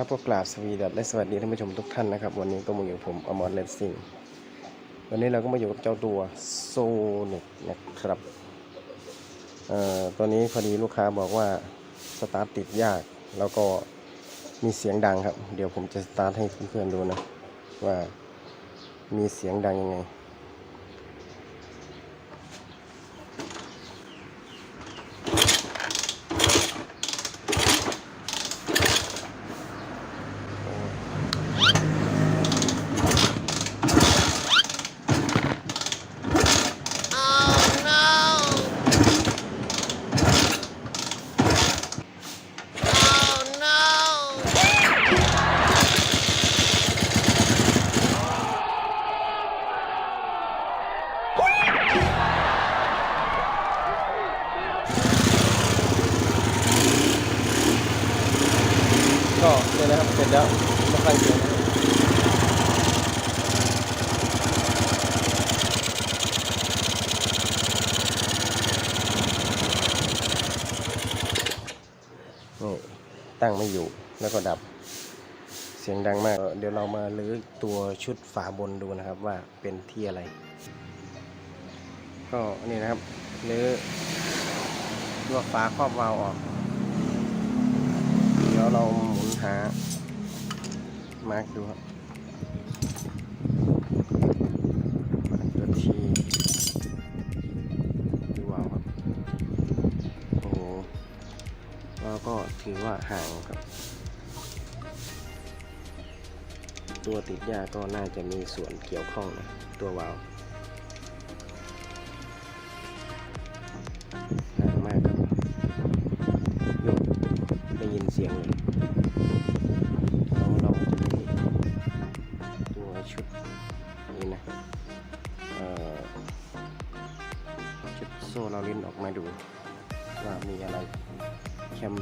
ครับก็กราบสวีดัสและสวัสดีท่านผู้ชมทุกท่านนะครับ วันนี้ก็มาอยู่ผมอมรเลสซิงวันนี้เราก็มาอยู่กับเจ้าตัวโซนิกนะครับเอ่อตัวนี้พอดีลูกค้าบอกว่าสตาร์ทติดยาก แล้วก็มีเสียงดังครับ เดี๋ยวผมจะสตาร์ทให้เพื่อนๆดูนะ ว่ามีเสียงดังยังไง ก็เนี่ยนะครับเสร็จแล้วไม่ค่อยเยอะนะนี่ตั้งไม่อยู่แล้วก็ดับเสียงดังมาก เดี๋ยวเรามาลื้อตัวชุดฝาบนดูนะครับว่าเป็นที่อะไร ก็นี่นะครับลื้อตัวฝาครอบวาล์วออก เดี๋ยวเราหมุนหา มาร์กดูครับตัวทีดูวาวครับ โอ้โหแล้วก็ถือว่าห่างครับ ตัวติดยาก็น่าจะมีส่วนเกี่ยวข้องนะ ตัววาล์ว เราลิ้นออกมาดู ว่ามีอะไรแคม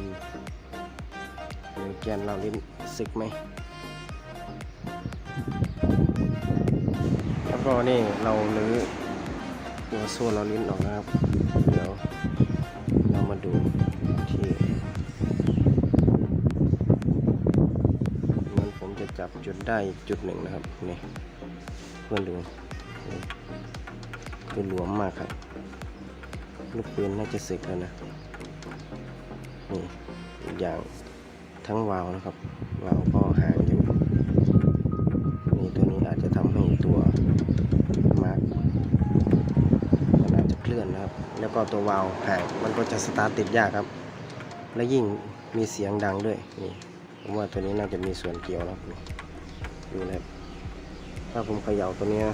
หรือแกนเราลิ้นสึกไหม แล้วก็นี่เราลื้อตัวโซ่เราลิ้นออกนะครับ เดี๋ยวเรามาดูที่มันผมจะจับจุดได้จุดหนึ่งนะครับนี่เพื่อนดูคือหลวมมากครับ ลูกปืนน่าจะสึกแล้วนะนี่อีกอย่างทั้งวาวนะครับ วาวก็ห่างอยู่นี่ตัวนี้อาจจะทำให้ตัวมาร์กมันอาจจะเคลื่อนนะครับ แล้วก็ตัววาวห่างมันก็จะสตาร์ทติดยากครับ และยิ่งมีเสียงดังด้วยนี่ผมว่าตัวนี้น่าจะมีส่วนเกี่ยวนะครับดูนะครับถ้าผมเขย่าตัวเนี้ย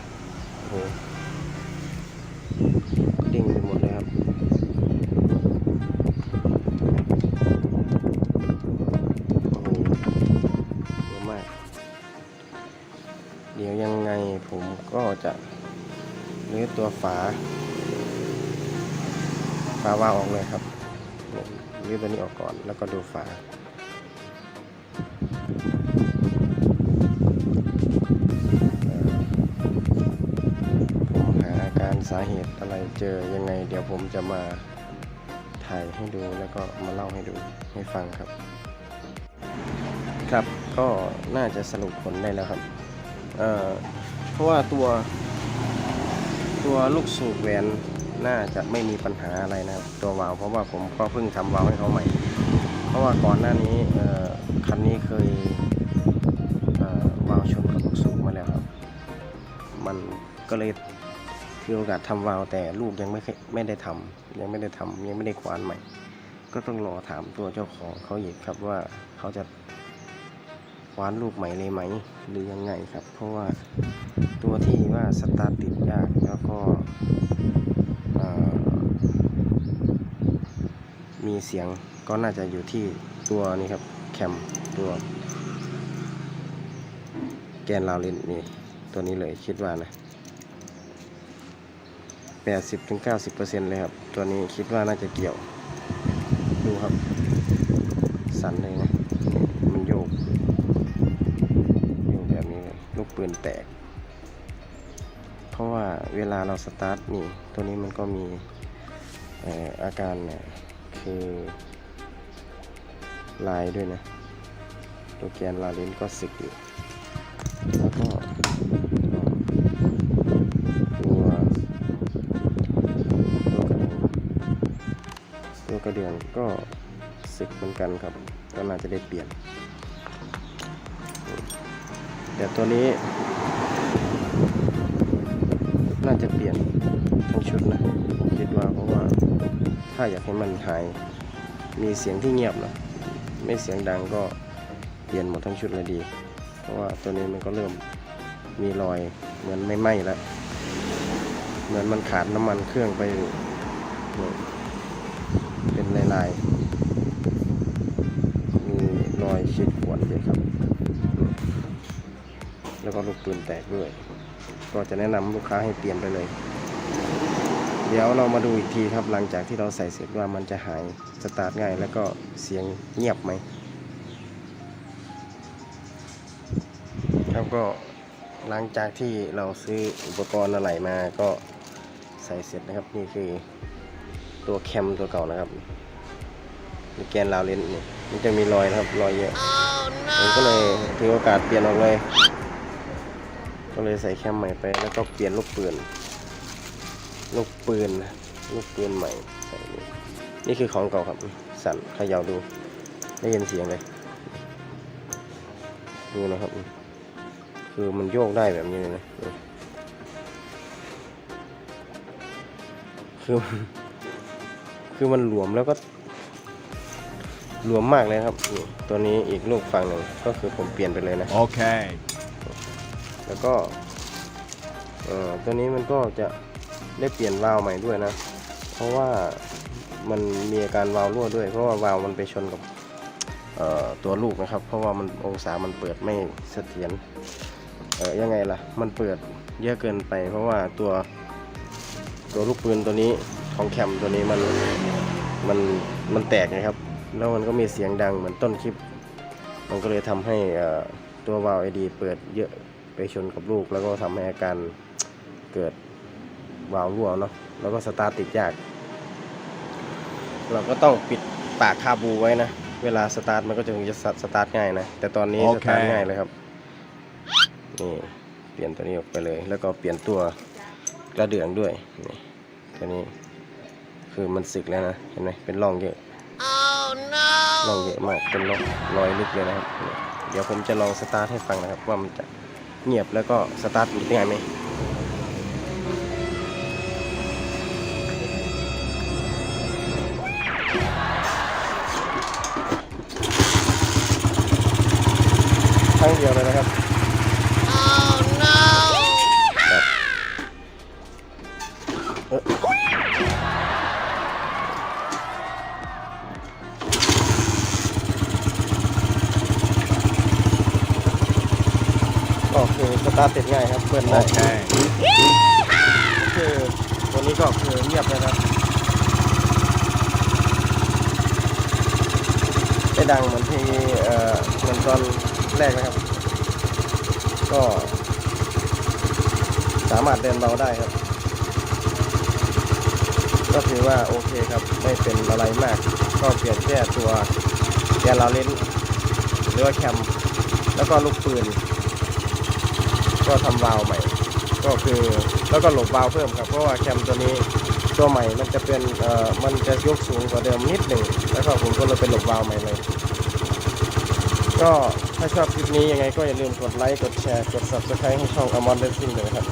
โอ้โห จะรื้อตัวฝา ฝาวาออกเลยครับนี่ยรื้อตัวนี้ออกก่อนแล้วก็ดูฝาผมหาอาการสาเหตุอะไรเจอยังไง เดี๋ยวผมจะมาถ่ายให้ดูแล้วก็มาเล่าให้ดูให้ฟังครับ ครับก็น่าจะสรุปผลได้แล้วครับ เอ่อ เพราะว่าตัวตัวลูกสูบแหวนน่าจะไม่มีปัญหาอะไรนะครับตัววาล์วเพราะว่าผมก็เพิ่งทำวาล์วให้เขาใหม่ เพราะว่าก่อนหน้านี้คันนี้เคยเวาล์วชนกับลูกสูบมาแล้วครับ มันก็เลยมีโอกาสทำวาล์วแต่ลูกยังไม่เคยไม่ได้ทำยังไม่ได้ทำยังไม่ได้ควานใหม่ ก็ต้องรอถามตัวเจ้าของเขาอีกครับว่าเขาจะ วานลูกใหม่เลยไหม หรือยังไงครับ เพราะว่าตัวที่ว่าสตาร์ติดยากแล้วก็มีเสียงก็น่าจะอยู่ที่ตัวนี้ครับ แคมตัว แกนราวเลนนี่ ตัวนี้เลยคิดว่านะ 80-90%เลยครับ ตัวนี้คิดว่าน่าจะเกี่ยว ดูครับ สั่นเลยนะ ปืนแตก เพราะว่าเวลาเราสตาร์ทนี่ตัวนี้มันก็มีอาการเนี่ยคือลายด้วยนะ ตัวแกนลาเลนก็สึกอยู่แล้วก็ตัวตัวกระเดื่องตัวกระเดื่องก็สึกเหมือนกันครับ ก็น่าจะได้เปลี่ยน แต่ตัวนี้ น่าจะเปลี่ยนทั้งชุดนะผมคิดว่าเพราะว่าถ้าอยากให้มันหาย มีเสียงที่เงียบนะไม่เสียงดังก็เปลี่ยนหมดทั้งชุดเลยดี เพราะว่าตัวนี้มันก็เริ่มมีรอยเหมือนไม่ไหม้แล้วเหมือนมันขาดน้ำมันเครื่องไปเป็นลายๆมีรอยชิดขวนเลยครับ แล้วก็ลูกปืนแตกด้วย ก็จะแนะนำลูกค้าให้เปลี่ยนไปเลย เดี๋ยวเรามาดูอีกทีครับหลังจากที่เราใส่เสร็จว่ามันจะหายสตาร์ทง่ายแล้วก็เสียงเงียบไหมครับก็หลังจากที่เราซื้ออุปกรณ์อะไรมาก็ใส่เสร็จนะครับนี่คือตัวแคมตัวเก่านะครับมีแกนราวเลนส์นี่มันจะมีรอยนะครับรอยเยอะผมก็เลยถือโอกาสเปลี่ยนออกเลย ก็เลยใส่แคมใหม่ไปแล้วก็เปลี่ยนลูกปืน ลูกปืนนะลูกปืนใหม่ใส่นี่นี่คือของเก่าครับ สั่นเขย่าดู ได้ยินเสียงเลย ดูนะครับ คือมันโยกได้แบบนี้เลยนะ คือคือมันหลวมแล้วก็หลวมมากเลยครับ ตัวนี้อีกลูกฝั่งหนึ่งก็คือผมเปลี่ยนไปเลยนะ Okay. แล้วก็ตัวนี้มันก็จะได้เปลี่ยนวาล์วใหม่ด้วยนะ เพราะว่ามันมีอาการวาล์วรั่วด้วย เพราะว่าวาล์วมันไปชนกับตัวลูกนะครับ เพราะว่ามันองศามันเปิดไม่เสถียรเอ่อยังไงล่ะ มันเปิดเยอะเกินไป เพราะว่าตัวตัวลูกปืนตัวนี้ของแคมตัวนี้มันมันมันแตกนะครับ แล้วมันก็มีเสียงดังเหมือนต้นคลิป มันก็เลยทำให้ตัววาล์วไอดีเปิดเยอะ ไปชนกับลูกแล้วก็ทำให้อาการเกิดวาล์วรั่วเนาะแล้วก็สตาร์ทติดยาก เราก็ต้องปิดปากคาบูไว้นะ เวลาสตาร์ทมันก็จะถึงจะสตาร์ทง่ายนะ แต่ตอนนี้โอสเคตาร์ทง่ายเลยครับนี่เปลี่ยนตัวนี้ออกไปเลย แล้วก็เปลี่ยนตัวกระเดื่องด้วยนี่ตัวนี้คือมันสึกแล้วนะเห็นไหมเป็นร่องเยอะร่องเยอะมากเป็นร่องรอยลึกเลยนะครับนี่เดี๋ยวผมจะลองสตาร์ทให้ฟังนะครับว่ามันจะ เงียบแล้วก็สตาร์ทติดง่ายไหมครั้งเดียวเลยนะครับแบบ ตาร์ทติดง่ายครับเปิดได้ Okay. คือตัวนี้ก็คือเงียบเลยครับไม่ดังเหมือนที่เอ่อเหมือนตอนแรกนะครับ ก็ สามารถเดินเบาได้ครับ ก็ถือว่าโอเคครับไม่เป็นอะไรมาก ก็เปลี่ยนแค่ตัวแกนลาเลนส์หรือว่าแคม แล้วก็ลูกปืน ก็ทำวาล์วใหม่ ก็คือแล้วก็หลบวาล์วเพิ่มครับเพราะว่าแคมตัวนี้ตัวใหม่มันจะเป็นเอ่อมันจะยกสูงกว่าเดิมนิดหนึ่งแล้วก็ผมก็เลยเป็นหลบวาล์วใหม่เลยก็ถ้าชอบคลิปนี้ยังไงก็อย่าลืมกดไลค์กดแชร์กด subscribe ให้ช่องอมอนเดนซิ่งเลยครับ